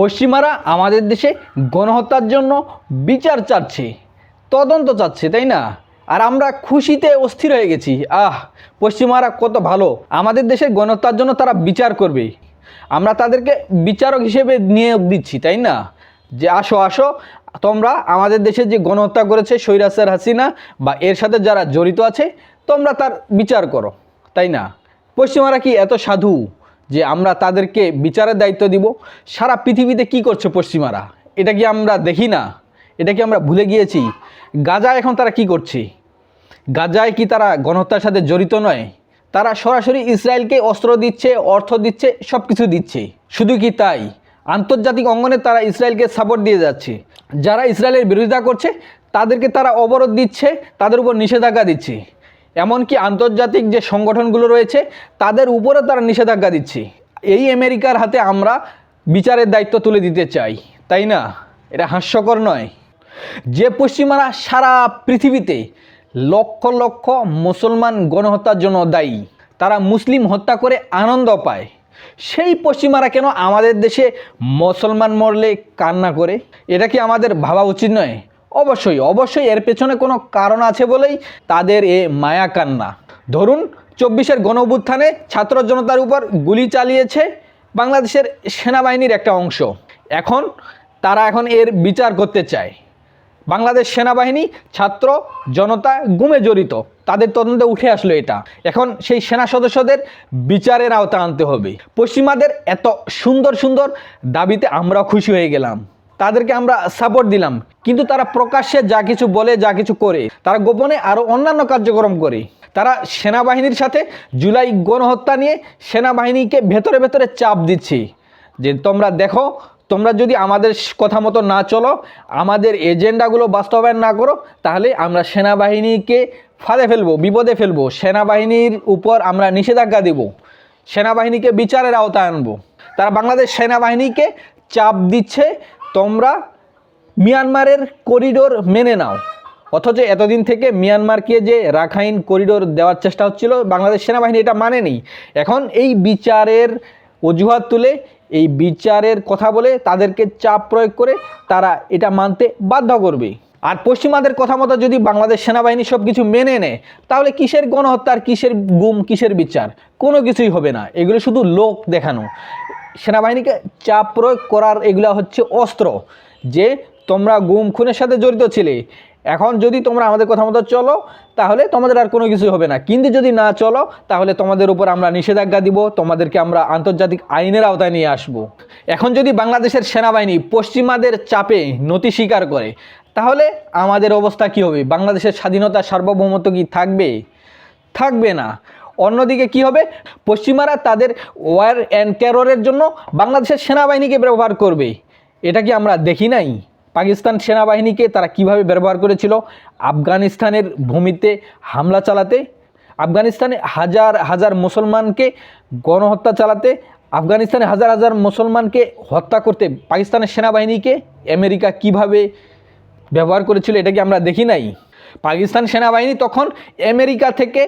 পশ্চিমারা আমাদের দেশে গণহত্যার জন্য বিচার চাচ্ছে, তদন্ত চাচ্ছে, তাই না? আর আমরা খুশিতে অস্থির হয়ে গেছি। আহ, পশ্চিমারা কত ভালো। আমাদের দেশে গণহত্যার জন্য তারা বিচার করবে। আমরা তাদেরকে বিচারক হিসেবে নিয়োগ দিচ্ছি, তাই না? যে আসো আসো, তোমরা আমাদের দেশে যে গণহত্যা করেছে সৈরাসের হাসিনা বা এর সাথে যারা জড়িত আছে, তোমরা তার বিচার করো, তাই না? পশ্চিমারা কি এত সাধু? যে আমরা তাদেরকে বিচারের দায়িত্ব দিব। সারা পৃথিবীতে কি করছে পশ্চিমারা? এটা কি আমরা দেখি না? এটা কি আমরা ভুলে গিয়েছি? গাজা এখন তারা কি করছে? গাজায় কি তারা গণহত্যার সাথে জড়িত নয়? তারা সরাসরি ইসরায়েলকে অস্ত্র দিচ্ছে, অর্থ দিচ্ছে সব কিছু দিচ্ছে। শুধু কি তাই? আন্তর্জাতিক অঙ্গনে তারা ইসরায়েলকে সাপোর্ট দিয়ে যাচ্ছে। যারা ইসরায়েলের বিরোধিতা করছে, তাদেরকে তারা অবরোধ দিচ্ছে, তাদের উপর নিষেধাজ্ঞা দিচ্ছে। এমনকি আন্তর্জাতিক যে সংগঠনগুলো রয়েছে, তাদের উপরে তারা নিষেধাজ্ঞা দিচ্ছে। এই আমেরিকার হাতে আমরা বিচারের দায়িত্ব তুলে দিতে চাই, তাই না? এটা হাস্যকর নয়। যে পশ্চিমারা সারা পৃথিবীতে লক্ষ লক্ষ মুসলমান গণহত্যার জন্য দায়ী, তারা মুসলিম হত্যা করে আনন্দ পায়। সেই পশ্চিমারা কেন আমাদের দেশে মুসলমান মরলে কান্না করে? এটা কি আমাদের ভাবা উচিত নয়? অবশ্যই অবশ্যই এর পেছনে কোনো কারণ আছে বলেই তাদের এ মায়া কান্না। ধরুন, চব্বিশের গণ অভ্যুত্থানে ছাত্র জনতার উপর গুলি চালিয়েছে বাংলাদেশের সেনাবাহিনীর একটা অংশ। এখন তারা এখন এর বিচার করতে চায়। বাংলাদেশ সেনাবাহিনী, ছাত্র জনতা গুমে জড়িত। তাদের তদন্তে উঠে আসলো এটা। এখন সেই সেনা সদস্যদের বিচারের আওতা আনতে হবে। পশ্চিমাদের এত সুন্দর সুন্দর দাবিতে আমরা খুশি হয়ে গেলাম। তাদেরকে আমরা সাপোর্ট দিলাম। কিন্তু তারা প্রকাশ্যে যা কিছু বলে, যা কিছু করে, তারা গোপনে আরও অন্যান্য কার্যক্রম করে। তারা সেনাবাহিনীর সাথে জুলাই গণহত্যা নিয়ে সেনাবাহিনীকে ভেতরে ভেতরে চাপ দিচ্ছে। যে তোমরা দেখো, তোমরা যদি আমাদের কথা মতো না চলো, আমাদের এজেন্ডাগুলো বাস্তবায়ন না করো, তাহলে আমরা সেনাবাহিনীকে ফাঁদে ফেলব, বিপদে ফেলব। সেনাবাহিনীর উপর আমরা নিষেধাজ্ঞা দেব। সেনাবাহিনীকে বিচারের আওতায় আনব। তারা বাংলাদেশ সেনাবাহিনীকে চাপ দিচ্ছে তোমরা মিয়ানমারের করিডোর মেনে নাও। অথচ এতদিন থেকে মিয়ানমারকে যে রাখাইন করিডোর দেওয়ার চেষ্টা হচ্ছিল, বাংলাদেশ সেনাবাহিনী এটা মানেনি। এখন এই বিচারের অজুহাত তুলে, এই বিচারের কথা বলে তাদেরকে চাপ প্রয়োগ করে তারা এটা মানতে বাধ্য করবে। আর পশ্চিমাদের কথা মতো যদি বাংলাদেশ সেনাবাহিনী সব কিছু মেনে নেয়, তাহলে কিসের গণহত্যার, কিসের গুম, কিসের বিচার? কোনো কিছুই হবে না। এগুলো শুধু লোক দেখানো। সেনাবাহিনীকে চাপ প্রয়োগ করার এগুলো হচ্ছে অস্ত্র, যে তোমরা গুম খুনের সাথে জড়িত ছিলে। এখন যদি তোমরা আমাদের কথা মতো চলো, তাহলে তোমাদের আর কোনো কিছু হবে না। কিন্তু যদি না চলো, তাহলে তোমাদের উপর আমরা নিষেধাজ্ঞা দিব, তোমাদেরকে আমরা আন্তর্জাতিক আইনের আওতায় নিয়ে আসব। এখন যদি বাংলাদেশের সেনাবাহিনী পশ্চিমাদের চাপে নতি স্বীকার করে, তাহলে আমাদের অবস্থা কি হবে? বাংলাদেশের স্বাধীনতা সার্বভৌমত্ব কি থাকবে? থাকবে না। অন্যদিকে কি হবে? পশ্চিমারা তাদের ওয়ার অ্যান্ড টেররের জন্য বাংলাদেশের সেনাবাহিনীকে ব্যবহার করবে। এটা কি আমরা দেখি নাই? পাকিস্তান সেনাবাহিনীকে তারা কীভাবে ব্যবহার করেছিল? আফগানিস্তানের ভূমিতে হামলা চালাতে, আফগানিস্তানে হাজার হাজার মুসলমানকে গণহত্যা চালাতে, আফগানিস্তানে হাজার হাজার মুসলমানকে হত্যা করতে পাকিস্তানের সেনাবাহিনীকে আমেরিকা কীভাবে ব্যবহার করেছিল, এটা কি আমরা দেখি নাই? পাকিস্তান সেনাবাহিনী তখন আমেরিকা থেকে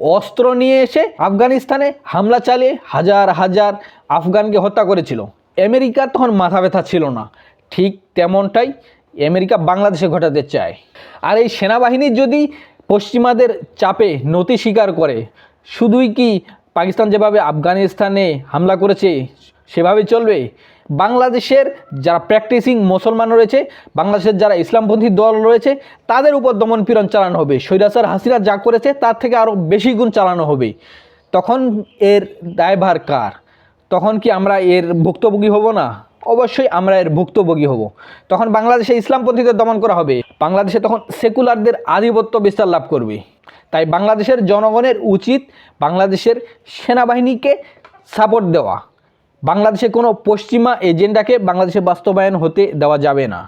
অস্ত্র নিয়ে এসে আফগানিস্তানে হামলা চালিয়ে হাজার হাজার আফগানকে হত্যা করেছিল। আমেরিকা তখন মাথা ব্যথা ছিল না। ঠিক তেমনটাই আমেরিকা বাংলাদেশে ঘটাতে চায়। আর এই সেনাবাহিনী যদি পশ্চিমাদের চাপে নতি স্বীকার করে, শুধুই কি পাকিস্তান যেভাবে আফগানিস্তানে হামলা করেছে, সেভাবে চলবে? বাংলাদেশের যারা প্র্যাকটিসিং মুসলমান রয়েছে, বাংলাদেশের যারা ইসলামপন্থী দল রয়েছে, তাদের উপর দমন পীড়ন চালানো হবে। সৈরাসার হাসিনা যা করেছে, তার থেকে আরও বেশি গুণ চালানো হবে। তখন এর দায়ভার কার? তখন কি আমরা এর ভুক্তভোগী হব না? অবশ্যই আমরা এর ভুক্তভোগী হব। তখন বাংলাদেশে ইসলামপন্থীদের দমন করা হবে। বাংলাদেশে তখন সেকুলারদের আধিপত্য বিস্তার লাভ করবে। তাই বাংলাদেশের জনগণের উচিত বাংলাদেশের সেনাবাহিনীকে সাপোর্ট দেওয়া। বাংলাদেশে কোনো পশ্চিমা এজেন্ডাকে বাংলাদেশে বাস্তবায়ন হতে দেওয়া যাবে না।